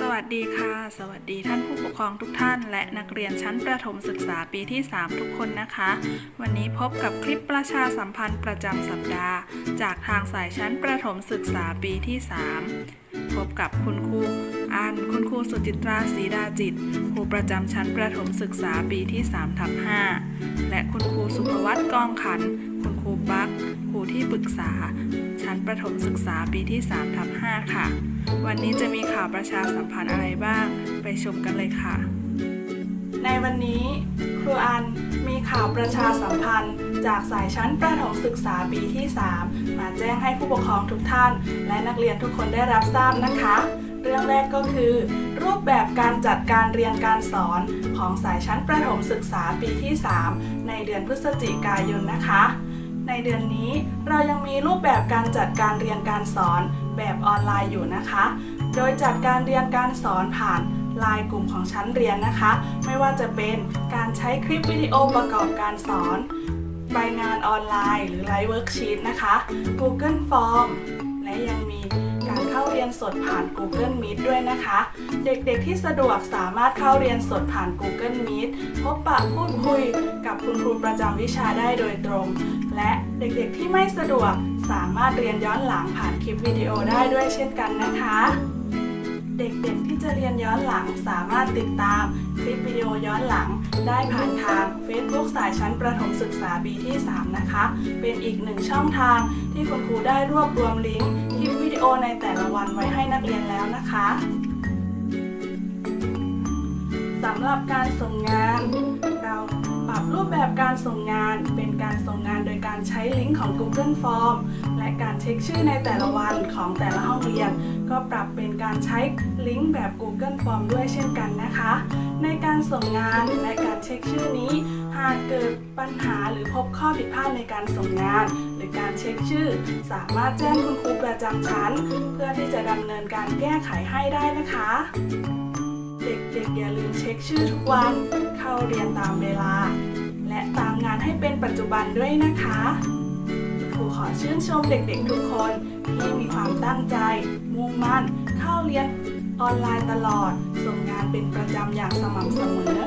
สวัสดีค่ะ สวัสดีท่านผู้ปกครองทุกท่าน และนักเรียนชั้นประถมศึกษาปีที่ 3 ทุกคนนะคะ วันนี้พบกับคลิปประชาสัมพันธ์ประจำสัปดาห์ จากทางสายชั้นประถมศึกษาปีที่ 3 พบกับคุณครูอันคุณครูสุจิตราศรีดาจิตครูประจำชั้นประถมศึกษาปีที่3ทับ5และคุณครูสุภวัตกองขัน คุณครูปักครูที่ปรึกษา ชั้นประถมศึกษาปีที่3ทับ5ค่ะ วันนี้จะมีข่าวประชาสัมพันธ์อะไรบ้าง ไปชมกันเลยค่ะ ในวันนี้ครูอันมีข่าวประชาสัมพันธ์ จากสายชั้นประถมศึกษาปีที่ 3 มาแจ้งให้ผู้ปกครองทุกท่าน และนักเรียนทุกคนได้รับทราบนะคะ เรื่องแรกก็คือ รูปแบบการจัดการเรียนการสอนของสายชั้นประถมศึกษาปีที่ 3 ในเดือนพฤศจิกายนนะคะในเดือนนี้เรายังมีรูปแบบการจัดการเรียนการสอน แบบออนไลน์อยู่นะคะ โดยจัดการเรียนการสอนผ่านไลน์กลุ่มของชั้นเรียนนะคะ ไม่ว่าจะเป็นการใช้คลิปวิดีโอประกอบการสอน ใบงานออนไลน์ หรือไลฟ์เวิร์กชีตนะคะ Google Form และยังมีการเข้าเรียนสดผ่าน Google Meet ด้วยนะคะ เด็กๆที่สะดวกสามารถเข้าเรียนสดผ่าน Google Meet พบปะพูดคุยกับคุณครูประจำวิชาได้โดยตรง และเด็กๆที่ไม่สะดวก สามารถเรียนย้อนหลังผ่านคลิปวิดีโอได้ด้วยเช่นกันนะคะ เด็กๆที่จะเรียนย้อนหลังสามารถติดตามคลิปวิดีโอย้อนหลัง ได้ผ่านทาง Facebook สายชั้นประถมศึกษาปีที่ 3 นะคะ เป็นอีกหนึ่งช่องทางที่คุณครูได้รวบรวมลิงก์คลิปวิดีโอในแต่ละวันไว้ให้นักเรียนแล้วนะคะสำหรับการส่งงาน เราปรับรูปแบบการส่งงานเป็นการส่งงาน การใช้ลิงก์ของ Google Form และการเช็คชื่อในแต่ละวันของแต่ละห้องเรียน ก็ปรับเป็นการใช้ลิงก์แบบ Google Form ด้วยเช่นกันนะคะ ในการส่งงานและการเช็คชื่อนี้ หากเกิดปัญหาหรือพบข้อผิดพลาดในการส่งงาน หรือการเช็คชื่อ สามารถแจ้งคุณครูประจำชั้น เพื่อที่จะดำเนินการแก้ไขให้ได้นะคะเด็กๆอย่าลืมเช็คชื่อทุกวัน เข้าเรียนตามเวลา และตามงานให้เป็นปัจจุบันด้วยนะคะครูขอชื่นชมเด็กๆทุกคนที่มีความตั้งใจ มุ่งมั่น เข้าเรียนออนไลน์ตลอด ส่งงานเป็นประจำอย่างสม่ำเสมอ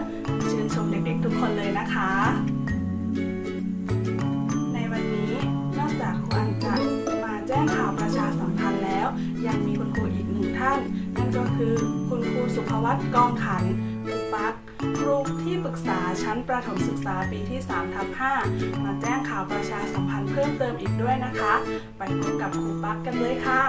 ชื่นชมเด็กๆทุกคนเลยนะคะ ในวันนี้นอกจากครูอันจะมาแจ้งข่าวประชาสัมพันธ์แล้ว ยังมีคุณครูอีกหนึ่งท่าน นั่นก็คือคุณครูสุภวัตกองขัน ที่ปรึกษาชั้นประถมศึกษาปีที่3ทับ5มาแจ้งข่าวประชาสัมพันธ์เพิ่มเติมอีกด้วยนะคะ ไปพบกับครูปั๊กกันเลยค่ะ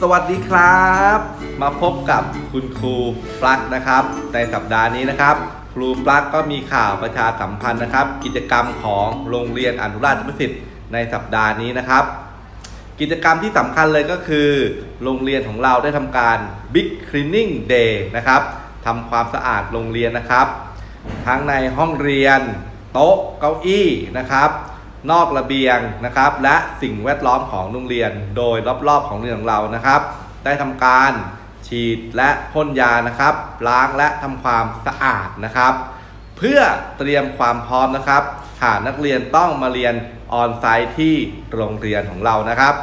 สวัสดีครับ มาพบกับคุณครูปลั๊กนะครับ ในสัปดาห์นี้นะครับ ครูปลั๊กก็มีข่าวประชาสัมพันธ์นะครับ กิจกรรมของโรงเรียนอนุราชประสิทธิ์ในสัปดาห์นี้นะครับกิจกรรมที่สำคัญเลยก็คือ โรงเรียนของเราได้ทำการ Big Cleaning Day นะครับ ทำความสะอาดโรงเรียนนะครับ ทั้งในห้องเรียน โต๊ะเก้าอี้นะครับ นอกระเบียงนะครับ และสิ่งแวดล้อมของโรงเรียน โดยรอบๆของโรงเรียนของเรานะครับ ได้ทำการฉีดและพ่นยานะครับ ล้างและทำความสะอาดนะครับ เพื่อเตรียมความพร้อมนะครับหากนักเรียนต้องมาเรียนออนไซต์ที่โรงเรียนของเรานะครับ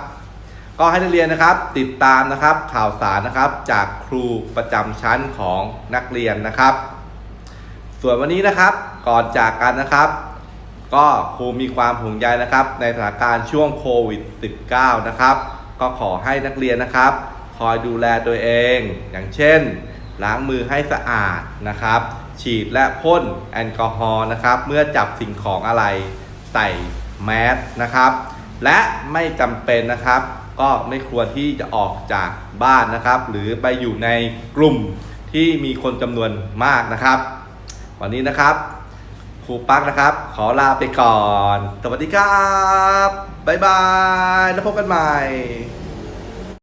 ก็ให้นักเรียนนะครับติดตามนะครับข่าวสารนะครับจากครูประจำชั้นของนักเรียนนะครับ ส่วนวันนี้นะครับก่อนจากกันนะครับ ก็ครูมีความห่วงใยนะครับ ในสถานการณ์ช่วงโควิด -19 นะครับ ก็ขอให้นักเรียนนะครับ คอยดูแลตัวเอง อย่างเช่น ล้างมือให้สะอาดนะครับ ฉีดและพ่นแอลกอฮอล์นะครับ เมื่อจับสิ่งของอะไรใส่แมสนะครับ และไม่จำเป็นนะครับ ก็ไม่ควรที่จะออกจากบ้านนะครับ หรือไปอยู่ในกลุ่มที่มีคนจำนวนมากนะครับ วันนี้นะครับครูปักนะครับ ขอลาไปก่อน สวัสดีครับ บ๊ายบาย แล้วพบกันใหม่